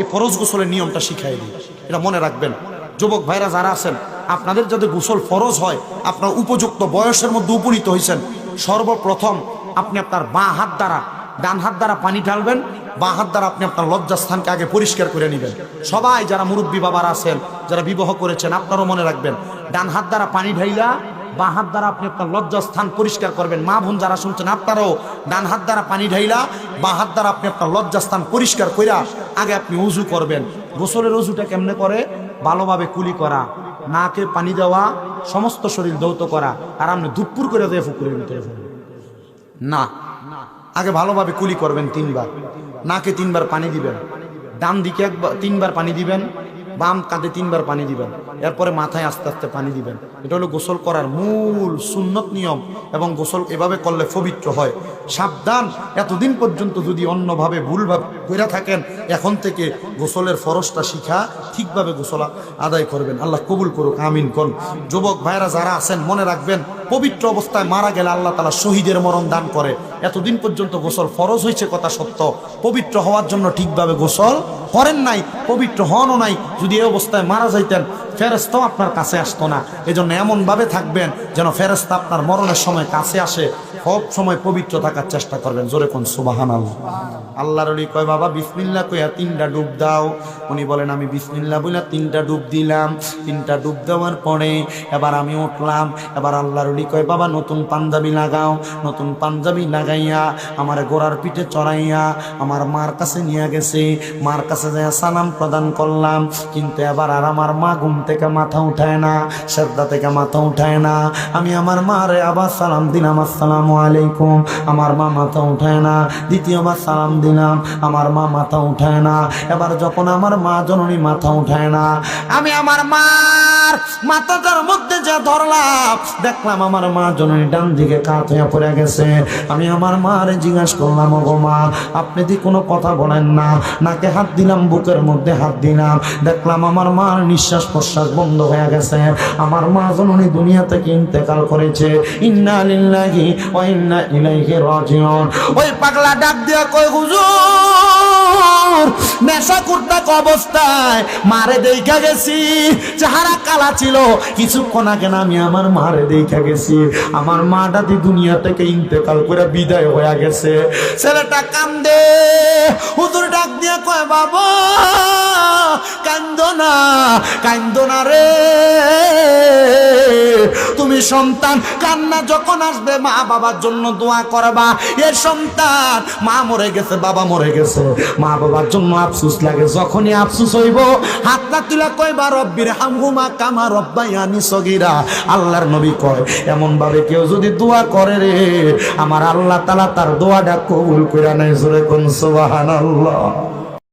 এই ফরজ গোসলের নিয়মটা শিখাই দিই। এটা মনে রাখবেন। যুবক ভাইরা যারা আছেন, আপনাদের যাতে গোসল ফরজ হয়, আপনার উপযুক্ত বয়সের মধ্যে উপনীত হয়েছেন সর্বপ্রথম আপনি আপনার বাঁ হাত দ্বারা, ডান হাত দ্বারা পানি ঢালবেন, বাঁ হাত দ্বারা আপনি আপনার লজ্জাস্থানকে আগে পরিষ্কার করে নেবেন। সবাই যারা মুরব্বী বাবার আছেন, যারা বিবাহ করেছেন, আপনারও মনে রাখবেন, ডান হাত দ্বারা পানি ঢাইলা বাঁ হাত দ্বারা আপনি আপনার লজ্জাস্থান পরিষ্কার করবেন। মা বোন যারা শুনছেন, আপনারাও ডান হাত দ্বারা পানি ঢাইলা, বাঁ হাত দ্বারা আপনি আপনার লজ্জাস্থান পরিষ্কার কইরা আগে আপনি উজু করবেন। গোসলের উজুটা কেমনে করে? ভালোভাবে কুলি করা, নাকে পানি দেওয়া, সমস্ত শরীর দৌত করা, আর আপনি দুপুর করে দেয় পুকুরের ভিতরে। না, আগে ভালোভাবে কুলি করবেন তিনবার। নাকে তিনবার পানি দিবেন। ডান দিকে একবার তিনবার পানি দিবেন। বাম কাঁধে তিনবার পানি দিবেন, এরপরে মাথায় আস্তে আস্তে পানি দিবেন। এটা হলো গোসল করার মূল সুন্নত নিয়ম এবং গোসল এভাবে করলে পবিত্র হয়। সাবধান, এতদিন পর্যন্ত যদি অন্যভাবে ভুলভাবে করে থাকেন, এখন থেকে গোসলের ফরসটা শিখা, ঠিকভাবে গোসল আদায় করবেন। আল্লাহ কবুল করুক, আমিন কোন যুবক ভাইরা যারা আছেন, মনে রাখবেন, পবিত্র অবস্থায় মারা গেলে আল্লাহ তালা শহীদের মরণ দান করে। এতদিন পর্যন্ত গোসল ফরজ হয়েছে কথা সত্য। পবিত্র হওয়ার জন্য ঠিকভাবে গোসল করেন নাই পবিত্র হনও নাই যদি এই অবস্থায় মারা যাইতেন ফেরেস্তাও আপনার কাছে আসতো না। এজন্য এমনভাবে থাকবেন যেন ফেরেস্তা আপনার মরণের সময় কাছে আসে, সব সময় পবিত্র থাকার চেষ্টা করবেন। জোরে কোন সুবাহান আল্লাহ আল্লাহর ওলি কয়, বাবা, বিসমিল্লা কইয়া তিনটা ডুব দাও। উনি বলেন, আমি বিসমিল্লা বলে তিনটা ডুব দিলাম। তিনটা ডুব দেওয়ার পরে এবার আমি উঠলাম। এবার আল্লাহর ওলি কয়, বাবা, নতুন পাঞ্জাবি লাগাও। নতুন পাঞ্জাবি লাগাইয়া আমার গোড়ার পিঠে চড়াইয়া আমার মার কাছে নিয়ে গেছে। মার কাছে যায় সালাম প্রদান করলাম। কিন্তু এবার আর আমার মা ঘুম থেকে মাথা উঠায় না, শ্রদ্ধা থেকে মাথা উঠায় না। আমি আমার মারে আবার সালাম দিলাম, আসসালামু আলাইকুম। আমার মা মাথা উঠায় না, দ্বিতীয়বার সালাম দিলাম, আমার মা মাথা উঠায় না। এবার যখন আমার মা জননী মাথা উঠায় না, আমি আমার মার মাথাটার মধ্যে যা ধরলাম, দেখলাম আমার মা জননী ডান দিকে কাত হয়ে পড়ে গেছে। আমি আমার মারে জিজ্ঞাসা করলাম গো মা, আপনি দি কোনো কথা বলেন না, নাকে হাত দিলাম, বুকের মধ্যে হাত দিলাম, দেখলাম আমার মার নিঃশ্বাস বন্ধ হয়ে গেছে। আমার মা জননী দুনিয়া থেকে ইন্তেকাল করেছে। ইন্না লিল্লাহি ওয়া ইন্না ইলাইহি রাজিউন। ওই পাগলা ডাক দিয়া কই হুজুর, নেশা কুর্তাক অবস্থায়? মারে দেখা গেছি। চেহারা কালা ছিল। কিছুক্ষণ আগে না আমি আমার মারে দেখা গেছি। আমার মা দাদি দুনিয়া থেকে ইন্তেকাল করে বিদায় হয়ে গেছে। ছেলেটা কান্দে। হুজুর ডাক দিয়া কয়, বাবা না, কান্দ না রে। তুমি সন্তান, কান্না যখন আসবে, মা বাবার জন্য দোয়া করবা। এ সন্তান, মা মরে গেছে, বাবা মরে গেছে। মা বাবার জন্য আফসুস লাগে, যখনই আফসুস হইব হাতটা তুলা কইবা রব্বির হামহুমা কামা রব্বায়ানি সগীরা। আল্লাহর নবী কয় এমন ভাবে কেউ যদি দোয়া করে রে, আমার আল্লাহ তাআলা তার দোয়াটা কবুল কইরা নাই জোরে কোন, সুবহানাল্লাহ।